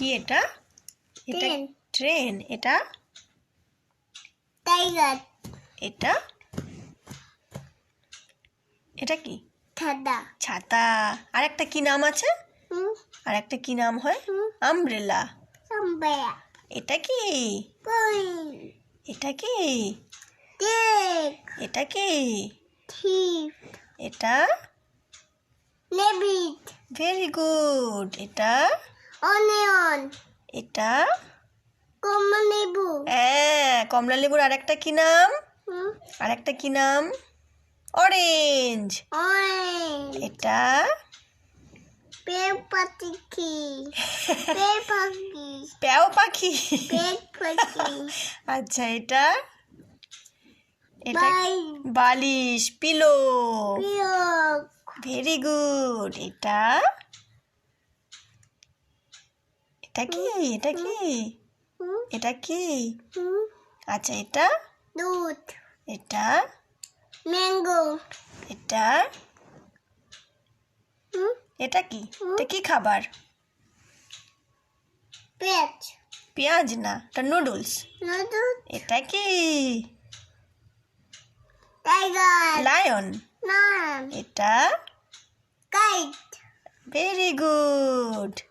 কি এটা? এটা ট্রেন। এটা? টাইগার এটা? এটা কি? ছাতা ছাতা আর একটা কি নাম আছে? আর একটা কি নাম হয়? আমব্রেলা এটা কি? এটা কি? এটা কি? এটা? ভেরি গুড এটা? অনিয়ন এটা? কমলা লেবু। হ্যাঁ কমলা লেবুর আর একটা কি নাম? হুম। আর একটা কি নাম? অরেঞ্জ অরেঞ্জ এটা? পেপাতিকি পেপাকি প্যাও পাখি পেপাকি আচ্ছা এটা? এটা বালিশ পিলো। ভেরি গুড এটা? এটা কি? এটা কি? এটা কি? আচ্ছা এটা? দুধ। এটা? ম্যাঙ্গো। এটা? এটা কি? এটা কি খাবার? পেঁয়াজ। পেঁয়াজ না এটা নুডলস। এটা কি? টাইগার। লায়ন। নাম। এটা? কাইট। Very good.